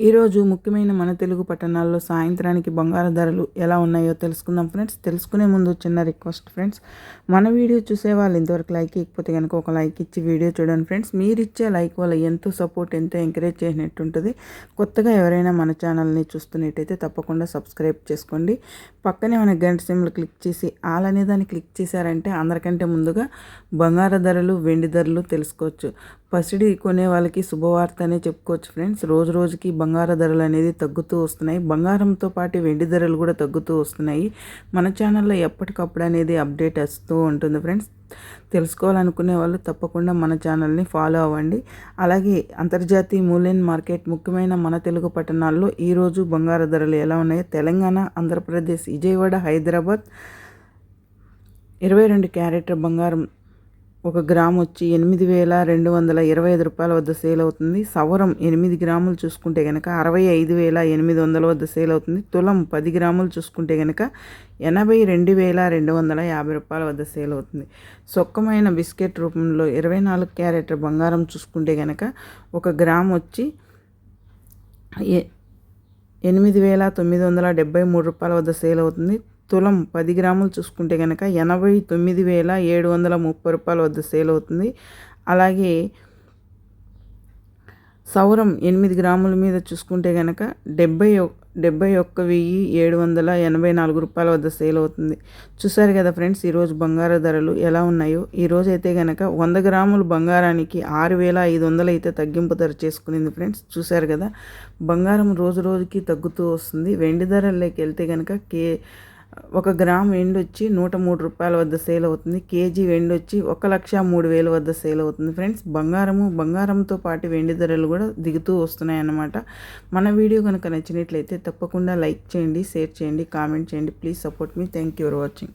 ఈరోజు ముఖ్యమైన మన తెలుగు పట్టణాల్లో సాయంత్రానికి బంగారు ధరలు ఎలా ఉన్నాయో తెలుసుకుందాం ఫ్రెండ్స్. తెలుసుకునే ముందు చిన్న రిక్వెస్ట్ ఫ్రెండ్స్. మన వీడియో చూసే వాళ్ళు ఇంతవరకు లైక్ ఇకపోతే కనుక ఒక లైక్ ఇచ్చి వీడియో చూడండి ఫ్రెండ్స్. మీరు ఇచ్చే లైక్ వల్ల ఎంతో సపోర్ట్ ఎంతో ఎంకరేజ్ చేసినట్టుంటుంది కొత్తగా ఎవరైనా మన ఛానల్ని చూస్తున్నట్టయితే తప్పకుండా సబ్స్క్రైబ్ చేసుకోండి. పక్కనే మన గంట సిమ్లు క్లిక్ చేసి ఆల్ అనే దాన్ని క్లిక్ చేశారంటే అందరికంటే ముందుగా బంగారు ధరలు వెండి ధరలు తెలుసుకోవచ్చు. పసిడి కొనే వాళ్ళకి శుభవార్త అనే చెప్పుకోవచ్చు ఫ్రెండ్స్. రోజు రోజుకి బంగార ధరలు అనేది తగ్గుతూ వస్తున్నాయి. బంగారంతో పాటు వెండి ధరలు కూడా తగ్గుతూ వస్తున్నాయి. మన ఛానల్లో ఎప్పటికప్పుడు అనేది అప్డేట్ వస్తూ ఉంటుంది ఫ్రెండ్స్. తెలుసుకోవాలనుకునే వాళ్ళు తప్పకుండా మన ఛానల్ని ఫాలో అవ్వండి. అలాగే అంతర్జాతీయ మూల్యం మార్కెట్ ముఖ్యమైన మన తెలుగు పట్టణాల్లో ఈరోజు బంగారు ధరలు ఎలా ఉన్నాయో తెలంగాణ ఆంధ్రప్రదేశ్ విజయవాడ హైదరాబాద్ ఇరవై రెండు క్యారెట్ బంగారం ఒక గ్రామ్ వచ్చి ఎనిమిది వేల రెండు వందల ఇరవై ఐదు రూపాయల వద్ద సేల్ అవుతుంది. సవరం ఎనిమిది గ్రాములు చూసుకుంటే కనుక అరవై ఐదు వేల ఎనిమిది వందల వద్ద సేల్ అవుతుంది. తులం పది గ్రాములు చూసుకుంటే కనుక ఎనభై రెండు వేల రెండు వందల యాభై రూపాయల వద్ద సేల్ అవుతుంది. సొక్కమైన బిస్కెట్ రూపంలో ఇరవై నాలుగు క్యారెట్ బంగారం చూసుకుంటే కనుక ఒక గ్రామ్ వచ్చి ఎనిమిది వేల తొమ్మిది వందల డెబ్బై మూడు రూపాయల వద్ద సేల్ అవుతుంది. తులం పది గ్రాములు చూసుకుంటే కనుక ఎనభై తొమ్మిది వేల ఏడు వందల ముప్పై రూపాయల వద్ద సేల్ అవుతుంది. అలాగే సౌరం ఎనిమిది గ్రాముల మీద చూసుకుంటే కనుక డెబ్బై డెబ్బై ఒక్క వెయ్యి ఏడు వందల ఎనభై నాలుగు రూపాయల వద్ద సేల్ అవుతుంది. చూసారు కదా ఫ్రెండ్స్ ఈరోజు బంగారు ధరలు ఎలా ఉన్నాయో? ఈరోజు అయితే కనుక వంద గ్రాములు బంగారానికి ఆరు వేల ఐదు వందలు అయితే తగ్గింపు ధర చేసుకునింది ఫ్రెండ్స్. చూసారు కదా బంగారం రోజు రోజుకి తగ్గుతూ వస్తుంది. వెండి ధరల్లోకి వెళ్తే కనుక కే ఒక గ్రామ్ వెండి వచ్చి నూట మూడు రూపాయల వద్ద సేల్ అవుతుంది. కేజీ వెండి వచ్చి ఒక లక్ష మూడు వేల వద్ద సేల్ అవుతుంది. ఫ్రెండ్స్ బంగారము బంగారంతో పాటు వెండి ధరలు కూడా దిగుతూ వస్తున్నాయి అన్నమాట మన వీడియో కనుక నచ్చినట్లయితే తప్పకుండా లైక్ చేయండి షేర్ చేయండి కామెంట్ చేయండి. Please support me. Thank you for watching.